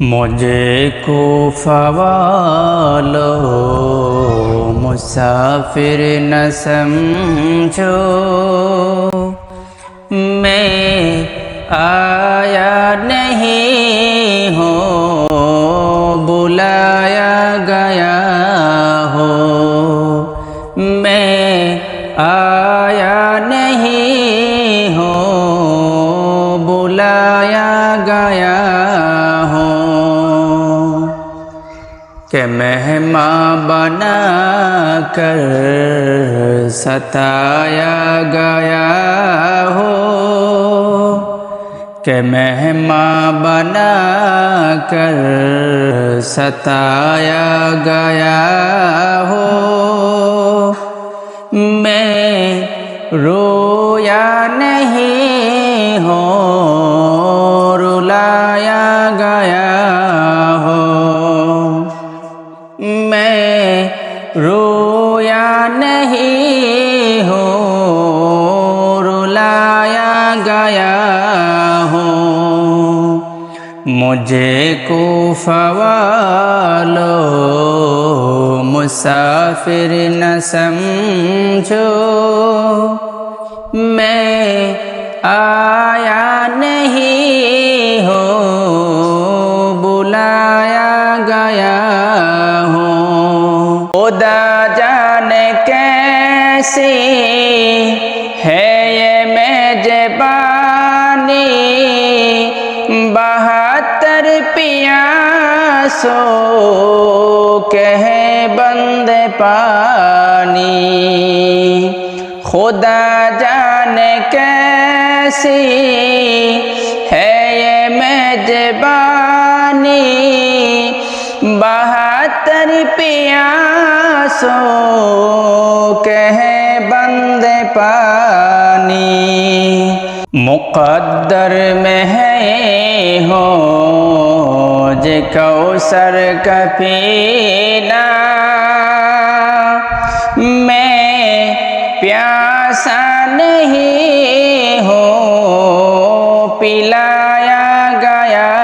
مجھے کو فوالو مسافر نہ سمجھو میں آیا نہیں ہوں بلایا گیا ہو میں آیا نہیں ہوں بلایا گیا کہ مہماں بنا کر ستایا گیا ہو۔ کہ مہماں بنا کر ستایا گیا ہو۔ میں رویا نہیں ہوں۔ نہیں ہوں رلایا گیا ہوں مجھے کو فوالو مسافر نہ سمجھو میں خدا جانے کیسی ہے یہ میجبانی بہتر پیاسو کہ بند پانی۔ خدا جانے کیسی ہے یہ میجبانی بہتر پیاسو کہ بند پانی۔ مقدر میں ہے ہو جے کوثر کا پینا۔ میں پیاسا نہیں ہو، پلایا گیا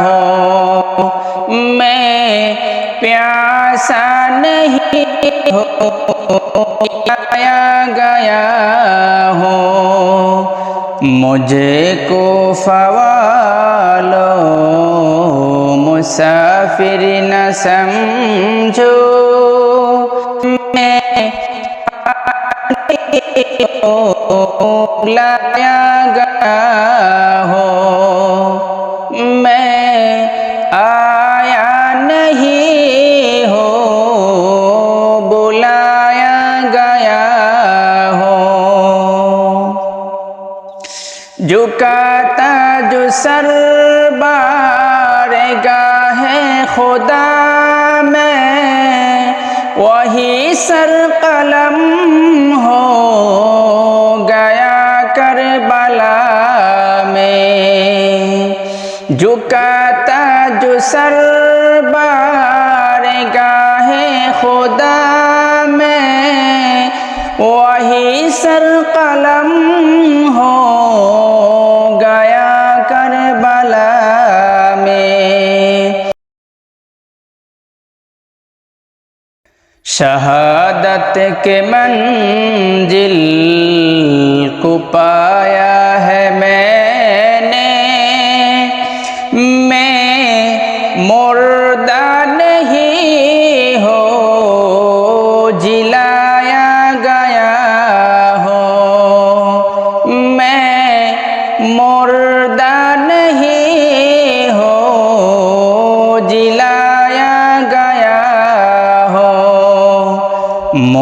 ہو۔ میں پیاسا نہیں ہو گیا ہو۔ مجھے کو فوالو، مسافر نہ سمجھو۔ میں لایا گیا ہو۔ میں آیا جھکاتا جو سر بار گاہ خدا میں، وہی سر قلم ہو گیا کربلا میں۔ جھکاتا جو سر بار گاہ خدا میں، وہی سر قلم ہو شہادت کے منزل کو پایا ہے میں نے میں مردہ نہیں ہو جلایا